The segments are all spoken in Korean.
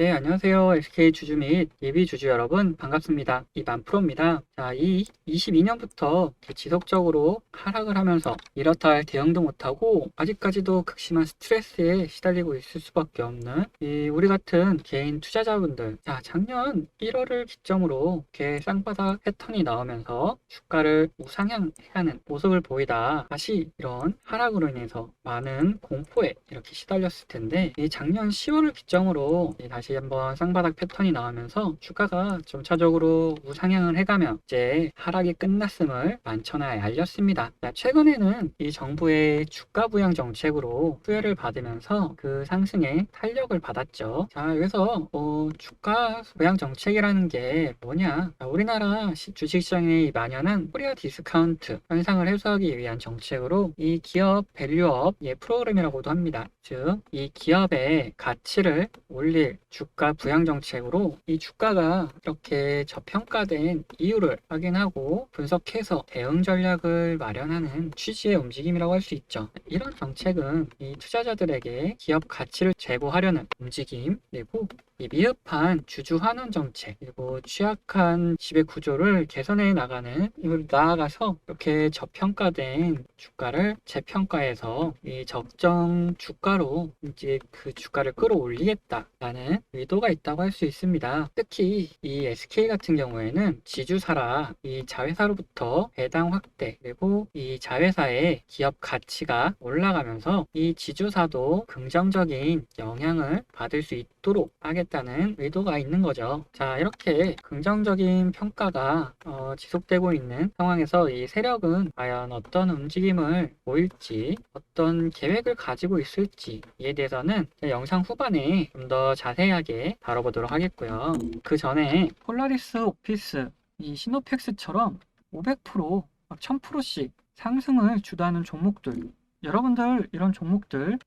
네, 안녕하세요. SK 주주 및 예비 주주 여러분 반갑습니다. 이만 프로입니다. 자, 이 22년부터 지속적으로 하락을 하면서 이렇다 할 대응도 못하고 아직까지도 극심한 스트레스에 시달리고 있을 수밖에 없는 이 우리 같은 개인 투자자분들. 자, 작년 1월을 기점으로 이렇게 쌍바닥 패턴이 나오면서 주가를 우상향해야 하는 모습을 보이다 다시 이런 하락으로 인해서 많은 공포에 이렇게 시달렸을 텐데 이 작년 10월을 기점으로 이 다시 한번 쌍바닥 패턴이 나오면서 주가가 점차적으로 우상향을 해가며 이제 하락이 끝났음을 만천하에 알렸습니다. 자, 최근에는 이 정부의 주가 부양 정책으로 수혜를 받으면서 그 상승에 탄력을 받았죠. 자, 그래서 어, 주가 부양 정책이라는 게 뭐냐? 자, 우리나라 시- 주식시장에 만연한 코리아 디스카운트 현상을 해소하기 위한 정책으로 이 기업 밸류업 예 프로그램이라고도 합니다. 즉, 이 기업의 가치를 올릴 주가 부양 정책으로 이 주가가 이렇게 저평가된 이유를 확인하고 분석해서 대응 전략을 마련하는 취지의 움직임이라고 할 수 있죠. 이런 정책은 이 투자자들에게 기업 가치를 제고하려는 움직임 그리고 이 미흡한 주주 환원 정책 그리고 취약한 지배 구조를 개선해 나가는 이걸 나아가서 이렇게 저평가된 주가를 재평가해서 이 적정 주가로 이제 그 주가를 끌어올리겠다라는 의도가 있다고 할 수 있습니다. 특히 이 SK 같은 경우에는 지주사라 이 자회사로부터 배당 확대 그리고 이 자회사의 기업 가치가 올라가면서 이 지주사도 긍정적인 영향을 받을 수 있도록 하겠다 는 의도가 있는 거죠. 자, 이렇게 긍정적인 평가가 어, 지속되고 있는 상황에서 이 세력은 과연 어떤 움직임을 보일지, 어떤 계획을 가지고 있을지에 대해서는 영상 후반에 좀 더 자세하게 다뤄보도록 하겠고요. 그 전에 폴라리스 오피스, 이 시노펙스처럼 500%, 막 1000%씩 상승을 주도하는 종목들, 여러분들 이런 종목들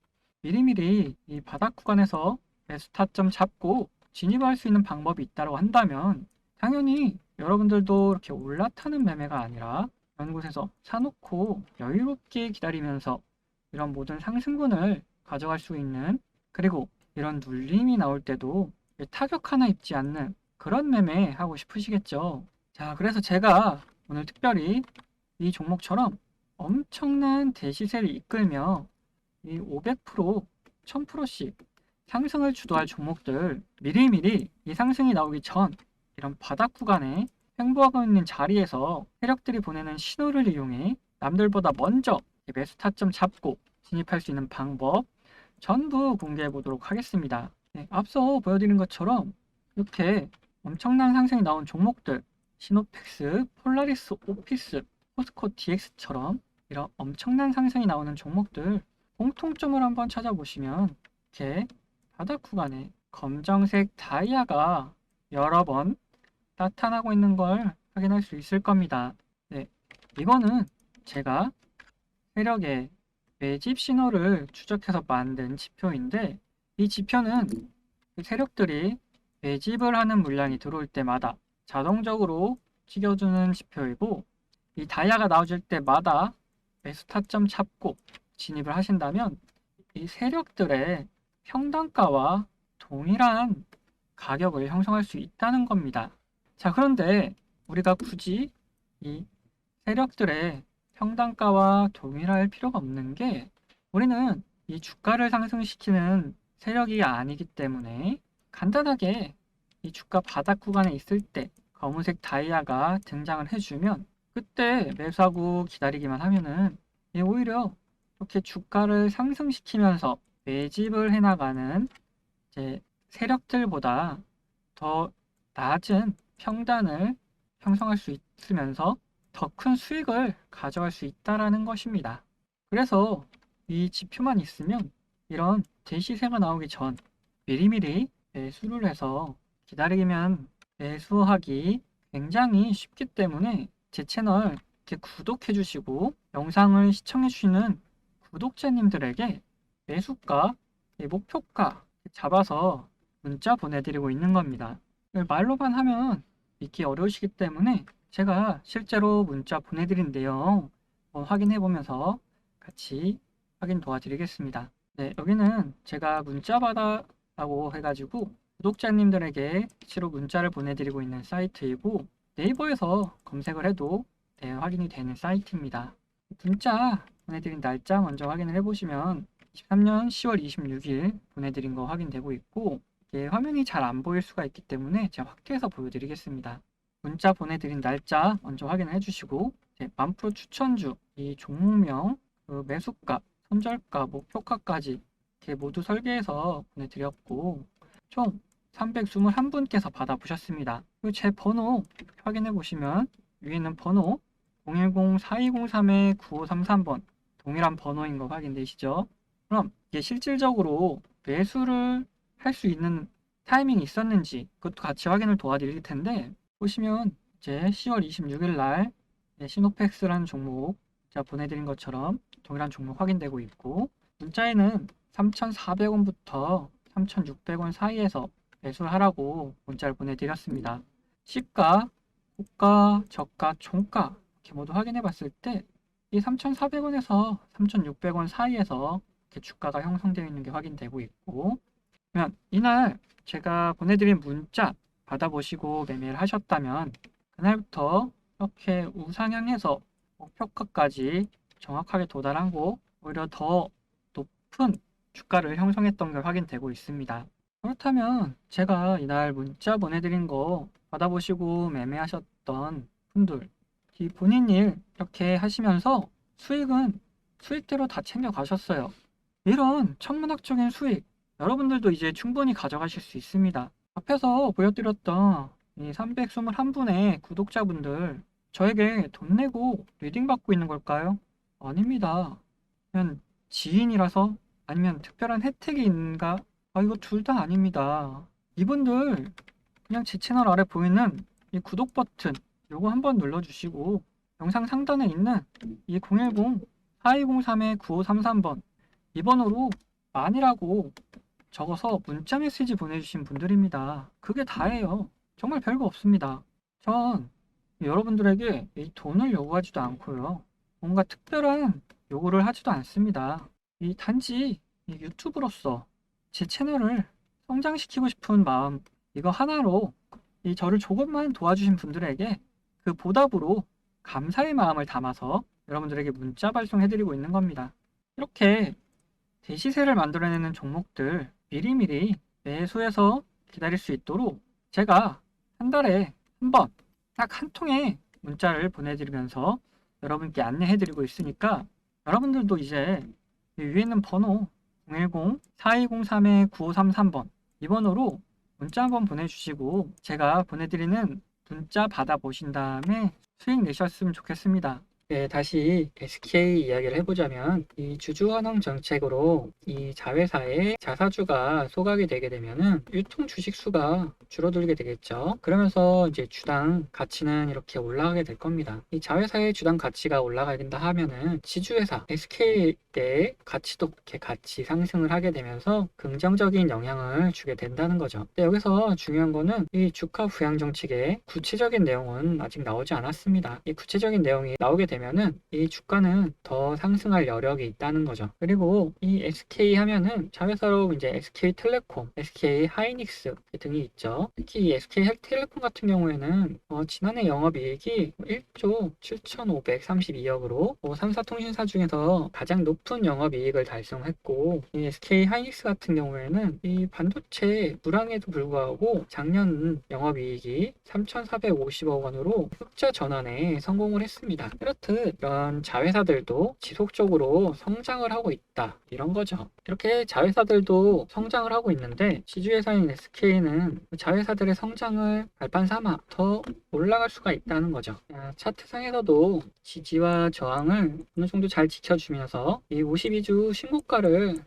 미리미리 이 바닥 구간에서 매수 타점 잡고 진입할 수 있는 방법이 있다고 한다면 당연히 여러분들도 이렇게 올라타는 매매가 아니라 이런 곳에서 사놓고 여유롭게 기다리면서 이런 모든 상승분을 가져갈 수 있는 그리고 이런 눌림이 나올 때도 타격 하나 입지 않는 그런 매매 하고 싶으시겠죠. 자, 그래서 제가 오늘 특별히 이 종목처럼 엄청난 대시세를 이끌며 이 500%, 1000%씩 상승을 주도할 종목들 미리미리 이 상승이 나오기 전 이런 바닥 구간에 횡보하고 있는 자리에서 세력들이 보내는 신호를 이용해 남들보다 먼저 이 매수 타점 잡고 진입할 수 있는 방법 전부 공개해 보도록 하겠습니다. 네, 앞서 보여드린 것처럼 이렇게 엄청난 상승이 나온 종목들 시노펙스, 폴라리스 오피스, 포스코 DX처럼 이런 엄청난 상승이 나오는 종목들 공통점을 한번 찾아보시면 이렇게 바닥 구간에 검정색 다이아가 여러 번 나타나고 있는 걸 확인할 수 있을 겁니다. 네, 이거는 제가 세력의 매집 신호를 추적해서 만든 지표인데 이 지표는 그 세력들이 매집을 하는 물량이 들어올 때마다 자동적으로 찍어주는 지표이고 이 다이아가 나와줄 때마다 매수 타점 잡고 진입을 하신다면 이 세력들의 평단가와 동일한 가격을 형성할 수 있다는 겁니다. 자, 그런데 우리가 굳이 이 세력들의 평단가와 동일할 필요가 없는 게 우리는 이 주가를 상승시키는 세력이 아니기 때문에 간단하게 이 주가 바닥 구간에 있을 때 검은색 다이아가 등장을 해주면 그때 매수하고 기다리기만 하면은 예, 오히려 이렇게 주가를 상승시키면서 매집을 해나가는 이제 세력들보다 더 낮은 평단을 형성할 수 있으면서 더 큰 수익을 가져갈 수 있다라는 것입니다. 그래서 이 지표만 있으면 이런 대시세가 나오기 전 미리미리 매수를 해서 기다리면 매수하기 굉장히 쉽기 때문에 제 채널 구독해 주시고 영상을 시청해 주시는 구독자님들에게 매수가, 이 목표가 잡아서 문자 보내드리고 있는 겁니다. 말로만 하면 믿기 어려우시기 때문에 제가 실제로 문자 보내드린 내용 한번 확인해 보면서 같이 확인 도와드리겠습니다. 네, 여기는 제가 문자 받아라고 해가지고 구독자님들에게 수시로 문자를 보내드리고 있는 사이트이고 네이버에서 검색을 해도 네, 확인이 되는 사이트입니다. 문자 보내드린 날짜 먼저 확인을 해보시면 23년 10월 26일 보내드린 거 확인되고 있고 이게 화면이 잘 안 보일 수가 있기 때문에 제가 확대해서 보여드리겠습니다. 문자 보내드린 날짜 먼저 확인을 해주시고 만프로 추천주 이 종목명 그 매수가 손절가 목표가까지 이렇게 모두 설계해서 보내드렸고 총 321분께서 받아보셨습니다. 그리고 제 번호 확인해 보시면 위에 있는 번호 010-4203-9533번 동일한 번호인 거 확인되시죠? 그럼 이게 실질적으로 매수를 할 수 있는 타이밍이 있었는지 그것도 같이 확인을 도와드릴 텐데 보시면 이제 10월 26일 날 네, 시노펙스라는 종목 제가 보내드린 것처럼 동일한 종목 확인되고 있고 문자에는 3,400원부터 3,600원 사이에서 매수를 하라고 문자를 보내드렸습니다. 시가, 고가, 저가, 종가 이렇게 모두 확인해 봤을 때 이 3,400원에서 3,600원 사이에서 이렇게 주가가 형성되어 있는 게 확인되고 있고 그러면 이날 제가 보내드린 문자 받아보시고 매매를 하셨다면 그날부터 이렇게 우상향해서 목표가까지 정확하게 도달하고 오히려 더 높은 주가를 형성했던 게 확인되고 있습니다. 그렇다면 제가 이날 문자 보내드린 거 받아보시고 매매하셨던 분들 이 본인 일 이렇게 하시면서 수익은 수익대로 다 챙겨 가셨어요. 이런 천문학적인 수익 여러분들도 이제 충분히 가져가실 수 있습니다. 앞에서 보여드렸던 이 321분의 구독자분들 저에게 돈 내고 리딩 받고 있는 걸까요? 아닙니다. 그냥 지인이라서 아니면 특별한 혜택이 있는가? 아 이거 둘 다 아닙니다. 이분들 그냥 제 채널 아래 보이는 이 구독 버튼 요거 한번 눌러주시고 영상 상단에 있는 이 010-4203-9533번 이 번호로 만이라고 적어서 문자 메시지 보내주신 분들입니다. 그게 다예요. 정말 별거 없습니다. 전 여러분들에게 이 돈을 요구하지도 않고요. 뭔가 특별한 요구를 하지도 않습니다. 이 단지 이 유튜브로서 제 채널을 성장시키고 싶은 마음 이거 하나로 이 저를 조금만 도와주신 분들에게 그 보답으로 감사의 마음을 담아서 여러분들에게 문자 발송해드리고 있는 겁니다. 이렇게 대시세를 만들어내는 종목들 미리미리 매수해서 기다릴 수 있도록 제가 한 달에 한 번 딱 한 통의 문자를 보내드리면서 여러분께 안내해드리고 있으니까 여러분들도 이제 이 위에 있는 번호 010-4203-9533번 이 번호로 문자 한번 보내주시고 제가 보내드리는 문자 받아보신 다음에 수익 내셨으면 좋겠습니다. 네, 다시 SK 이야기를 해보자면 이 주주환원 정책으로 이 자회사의 자사주가 소각이 되게 되면은 유통 주식 수가 줄어들게 되겠죠. 그러면서 이제 주당 가치는 이렇게 올라가게 될 겁니다. 이 자회사의 주당 가치가 올라가야 된다 하면은 지주회사 SK의 가치도 이렇게 같이 상승을 하게 되면서 긍정적인 영향을 주게 된다는 거죠. 근데 여기서 중요한 거는 이 주가 부양 정책의 구체적인 내용은 아직 나오지 않았습니다. 이 구체적인 내용이 나오게 되면은 이 주가는 더 상승할 여력이 있다는 거죠. 그리고 이 SK 하면은 자회사로 이제 SK텔레콤, SK 하이닉스 등이 있죠. 특히 이 SK 헬텔레콤 같은 경우에는 어, 지난해 영업이익이 1조 7,532억으로 어, 3사 통신사 중에서 가장 높은 영업이익을 달성했고 이 SK 하이닉스 같은 경우에는 이 반도체 불황에도 불구하고 작년 영업이익이 3,450억 원으로 흑자 전환에 성공을 했습니다. 이렇듯 이런 자회사들도 지속적으로 성장을 하고 있다 이런 거죠. 이렇게 자회사들도 성장을 하고 있는데 지주회사인 SK는 자회사들의 성장을 발판 삼아 더 올라갈 수가 있다는 거죠. 아, 차트상에서도 지지와 저항을 어느 정도 잘 지켜주면서 이 52주 신고가를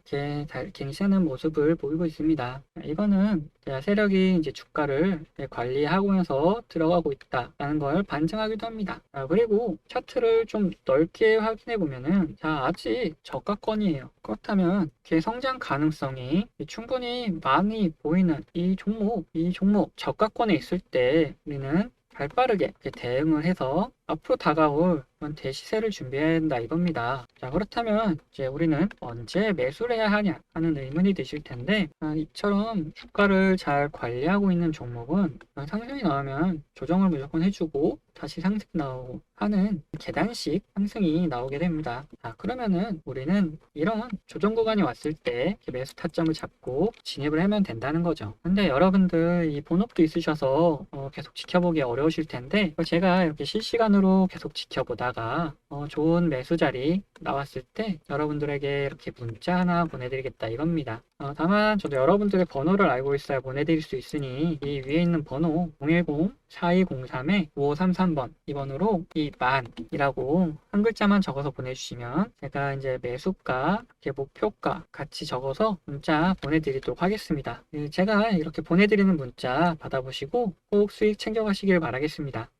갱신하는 모습을 보이고 있습니다. 이거는 세력이 이제 주가를 관리하면서 들어가고 있다라는 걸 반증하기도 합니다. 아, 그리고 차트를 좀 넓게 확인해 보면은 자 아직 저가권이에요. 그렇다면 개성장 가능성이 충분히 많이 보이는 이 종목, 이 종목 저가권에 있을 때 우리는 발빠르게 대응을 해서 앞으로 다가올 대시세를 준비해야 한다 이겁니다. 자, 그렇다면 이제 우리는 언제 매수를 해야 하냐 하는 의문이 드실 텐데 아, 이처럼 주가를 잘 관리하고 있는 종목은 아, 상승이 나오면 조정을 무조건 해주고 다시 상승 나오고 하는 계단식 상승이 나오게 됩니다. 자, 그러면은 우리는 이런 조정 구간이 왔을 때 매수 타점을 잡고 진입을 하면 된다는 거죠. 근데 여러분들 이 본업도 있으셔서 어, 계속 지켜보기 어려우실 텐데 제가 이렇게 실시간으로 계속 지켜보다 가 어, 좋은 매수 자리 나왔을 때 여러분들에게 이렇게 문자 하나 보내드리겠다 이겁니다. 어, 다만 저도 여러분들의 번호를 알고 있어야 보내드릴 수 있으니 이 위에 있는 번호 010-4203-5533번 이 번호로 이 만이라고 한 글자만 적어서 보내주시면 제가 이제 매수가, 이렇게 목표가 같이 적어서 문자 보내드리도록 하겠습니다. 예, 제가 이렇게 보내드리는 문자 받아보시고 꼭 수익 챙겨가시길 바라겠습니다.